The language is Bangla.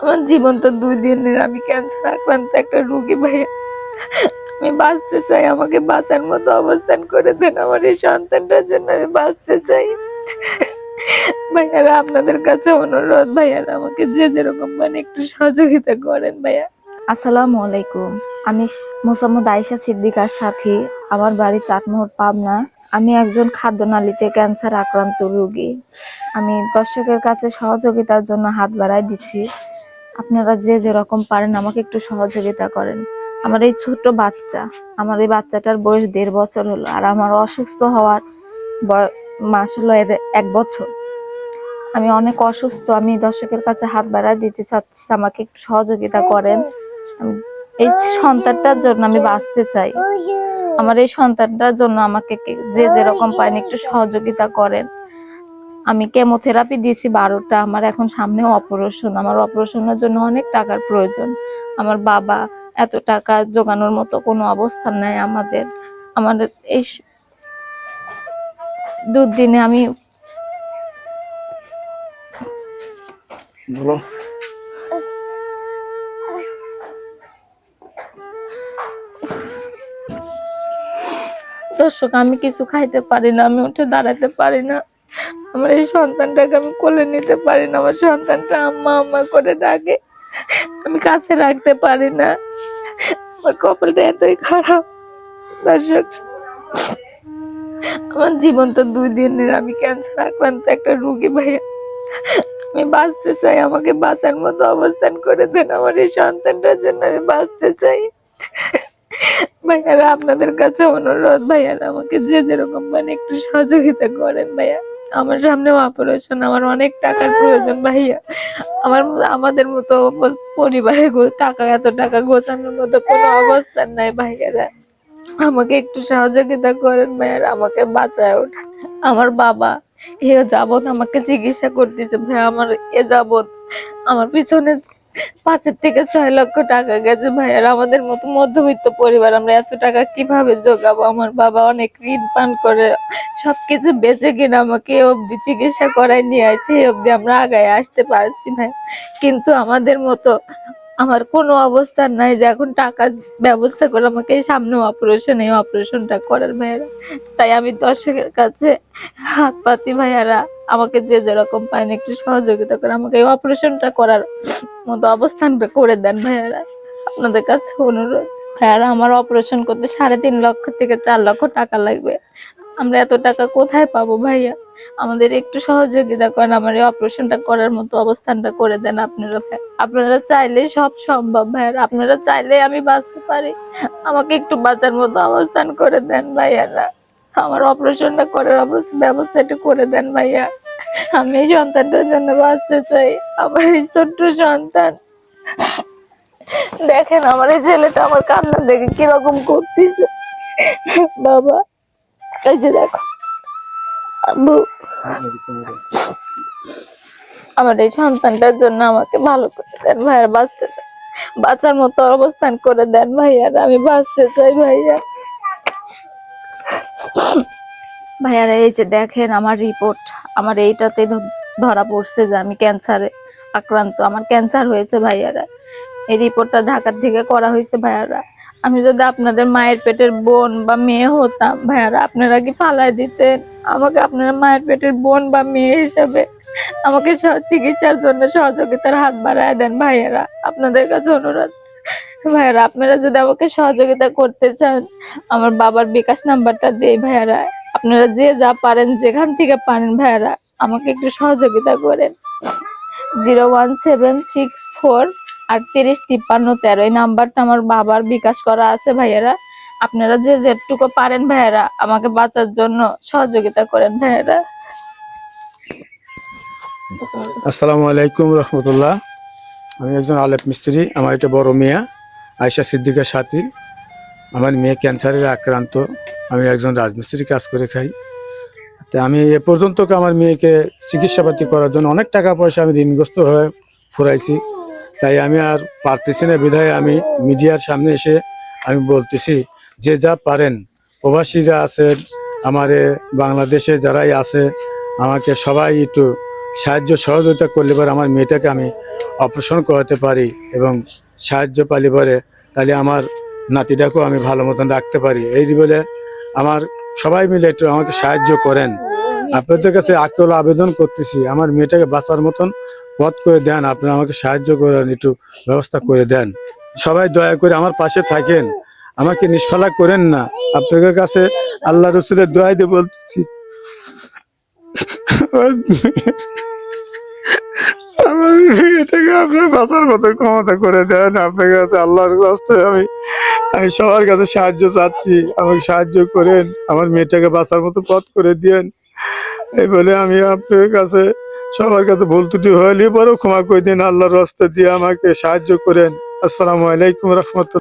আমার জীবন তো দুই দিনের, আমি ক্যান্সার আক্রান্ত একটা রুগী ভাইয়া। আমি বাঁচতে চাই, আমাকে বাঁচার মতো অবস্থান করে দেন আমার এই সন্তানটার জন্য আমি বাঁচতে চাই। ভাইয়ারা, আপনাদের কাছে অনুরোধ, ভাইয়ারা, আমাকে যে যেরকম মানে একটু সহযোগিতা করেন ভাইয়া। আসসালামু আলাইকুম। আমি মোসাম্মদ আয়েশা সিদ্দিকার সাথী, আমার বাড়ি চাটমোহর, পাবনা। আমি একজন খাদ্যনালীতে ক্যান্সার আক্রান্ত রোগী। আমি দর্শকের কাছে সহযোগিতার জন্য হাত বাড়াই দিচ্ছি। আপনারা যে যেরকম পারেন, আমাকে একটু সহযোগিতা করেন। আমার এই ছোট বাচ্চা, আমার এই বাচ্চাটার বয়স দেড় বছর হলো, আর আমার অসুস্থ হওয়ার মাস হলো এক বছর। আমি অনেক অসুস্থ, আমি দর্শকের কাছে হাত বাড়াই দিতে চাচ্ছি, আমাকে একটু সহযোগিতা করেন। এই সন্তানটার জন্য আমি বাঁচতে চাই। আমার এই সন্তানটার জন্য আমাকে যে যেরকম পারেন, একটু সহযোগিতা করেন। আমি কেমোথেরাপি দিয়েছি বারোটা আমার এখন সামনে অপারেশন। আমার অপারেশনের জন্য অনেক টাকার প্রয়োজন। আমার বাবা এত টাকা জোগানোর মতো কোনো অবস্থান নাই আমাদের। আমাদের এই দুদিনে আমি বলো। দর্শক আমি কিছু খাইতে পারি না আমি উঠে দাঁড়াতে পারি না। আমার এই সন্তানটাকে আমি কোলে নিতে পারি না। আমার সন্তানটা আম্মা আম্মা করে ডাকে। আমি কাছে রাখতে পারি না। আমার কপালটা এতই খারাপ। দর্শক, আমার জীবন তো দুই দিনের আমি ক্যান্সার আক্রান্ত একটা রুগী ভাইয়া। আমি বাঁচতে চাই। আমাকে বাঁচার মতো অবস্থান করে দেন আমার এই সন্তানটার জন্য আমি বাঁচতে চাই। ভাইয়ারা, আপনাদের কাছে অনুরোধ, ভাইয়ারা, আমাকে যে যেরকম মানে একটু সহযোগিতা করেন ভাইয়া। আমার সামনেও অপারেশন আমার অনেক টাকার প্রয়োজন, ভাইয়া। আমার আমাদের মতো পরিবারে টাকা, এত টাকা গোছানোর মতো কোনো অবস্থান নাই, ভাইয়ারা। আমাকে একটু সহযোগিতা করেন ভাইয়ার আমাকে বাঁচায় ওঠা আমার বাবা এ যাবত আমাকে চিকিৎসা করতেছে ভাই আমার এ যাবত আমার পিছনে পাঁচের থেকে ছয় লক্ষ টাকা গেছে ভাইয়ার আমাদের মতো মধ্যবিত্ত পরিবার, আমরা এত টাকা কীভাবে জোগাবো? আমার বাবা অনেক ঋণ পান করে, সবকিছু বেঁচে কিনা আমাকে এ অব্দি চিকিৎসা করায় নিয়ে আসে এ অব্দি আমরা আগায় আসতে পারছি না। কিন্তু আমাদের মতো, আমার কোনো অবস্থান নাই যে এখন টাকা ব্যবস্থা করে আমাকে সামনে অপারেশন এই অপারেশনটা করার ভাইয়ারা। তাই আমি দর্শকের কাছে হাত পাতি ভাইয়ারা আমাকে যে যেরকম পারেন একটু সহযোগিতা করে আমাকে এই অপারেশনটা করার মতো অবস্থান করে দেন ভাইয়ারা। আপনাদের কাছে অনুরোধ। ভাইয়ারা, আমার অপারেশন করতে সাড়ে তিন লক্ষ থেকে চার লক্ষ টাকা লাগবে। আমরা এত টাকা কোথায় পাবো ভাইয়া? আমাদের একটু সহযোগিতা করেন, আমার এই অপারেশনটা করার মতো অবস্থানটা করে দেন আপনারা আপনারা চাইলে সব সম্ভব ভাইয়ারা। আপনারা চাইলে আমি বাঁচতে পারি। আমাকে একটু বাঁচার মতো অবস্থান করে দেন ভাইয়ারা। আমার অপারেশনটা করার অবস্থা ব্যবস্থাটা করে দেন ভাইয়া। আমি এই সন্তানটার জন্য বাঁচতে চাই। আমার এই ছোট্ট সন্তান। দেখেন, আমার এই ছেলেটা আমার কান্না দেখে কীরকম করতেছে। বাবা, এই যে দেখো আব্বু আমার এই সন্তানটার জন্য আমাকে ভালো করে দেন ভাইয়ার বাঁচতে দেন বাঁচার মতো অবস্থান করে দেন ভাইয়ার আমি বাঁচতে চাই ভাইয়া। ভাইয়ারা, এই যে দেখেন আমার রিপোর্ট। আমার এইটাতে ধরা পড়ছে যে আমি ক্যান্সারে আক্রান্ত। আমার ক্যান্সার হয়েছে ভাইয়ারা। এই রিপোর্টটা ঢাকার থেকে করা হয়েছে ভাইয়ারা। আমি যদি আপনাদের মায়ের পেটের বোন বা মেয়ে হতাম, ভাইয়ারা আপনারা কি ফালাই দিতেন? আমাকে আপনারা মায়ের পেটের বোন বা মেয়ে হিসাবে আমাকে চিকিৎসার জন্য সহযোগিতার হাত বাড়ায় দেন ভাইয়ারা। আপনাদের কাছে অনুরোধ, ভাইয়ারা, আপনারা যদি আমাকে সহযোগিতা করতে চান, আমার বাবার বিকাশ নাম্বারটা দেই ভাইয়ারা। আপনারা যে যা পারেন, যেখান থেকে পারেন ভাইয়ারা, আমাকে একটু সহযোগিতা করেন। Zero one seven six four আটত্রিশ তিপ্পান্ন তেরো। এই নাম্বারটা আমার বাবার বিকাশ করা আছে ভাইয়ারা। আপনারা যে যেটুকু পারেন ভাইয়ারা, আমাকে বাঁচার জন্য সহযোগিতা করেন ভাইয়ারা। আসসালামু আলাইকুম রহমতুল্লাহ। আমি একজন আলেপ মিস্ত্রি, আমার এটা বড় মেয়ে আয়সা সিদ্দিকার সাথী। আমার মেয়ে ক্যান্সারে আক্রান্ত। আমি একজন রাজমিস্ত্রি কাজ করে খাই। তো আমি এ পর্যন্ত আমার মেয়েকে চিকিৎসাপাতি করার জন্য অনেক টাকা পয়সা আমি ঋণগ্রস্ত হয়ে ফুরাইছি। তাই আমি আর পারতেছি না। বিধায় আমি মিডিয়ার সামনে এসে আমি বলতেছি, যে যা পারেন, প্রবাসীরা আছেন আমার বাংলাদেশে যারাই আছে, আমাকে সবাই একটু সাহায্য সহযোগিতা করলে পরে আমার মেয়েটাকে আমি অপারেশন করাতে পারি এবং সাহায্য পালি পরে তাহলে আমার নাতিটাকেও আমি ভালো মতন রাখতে পারি। এই বলে আমার সবাই মিলে একটু আমাকে সাহায্য করেন। আপনাদের কাছে আকুল আবেদন করতেছি। আমার মেয়েটাকে বাঁচার মতন পথ করে দেন। আপনারা আমাকে সাহায্য করেন, একটু ব্যবস্থা করে দেন। সবাই দয়া করে আমার পাশে থাকেন। আমাকে নিষ্ফলা করেন না। আপনাদের কাছে আল্লাহ রসুলের দোয়াই দিয়ে বলতেছি। আমার মেয়েটাকে আপনার বাঁচার মতো ক্ষমতা করে দেন। আপনার কাছে আল্লাহর কাছে আমি আমি সবার কাছে সাহায্য চাচ্ছি। আমাকে সাহায্য করেন, আমার মেয়েটাকে বাঁচার মতো পথ করে দিয়েন। এই বলে আমি আপনার কাছে সবার কাছে ভুল ত্রুটি হলে পরেও ক্ষমা করে দিন, আল্লাহর রাস্তা দিয়ে আমাকে সাহায্য করেন। আসসালামু আলাইকুম রহমতুল্লাহ।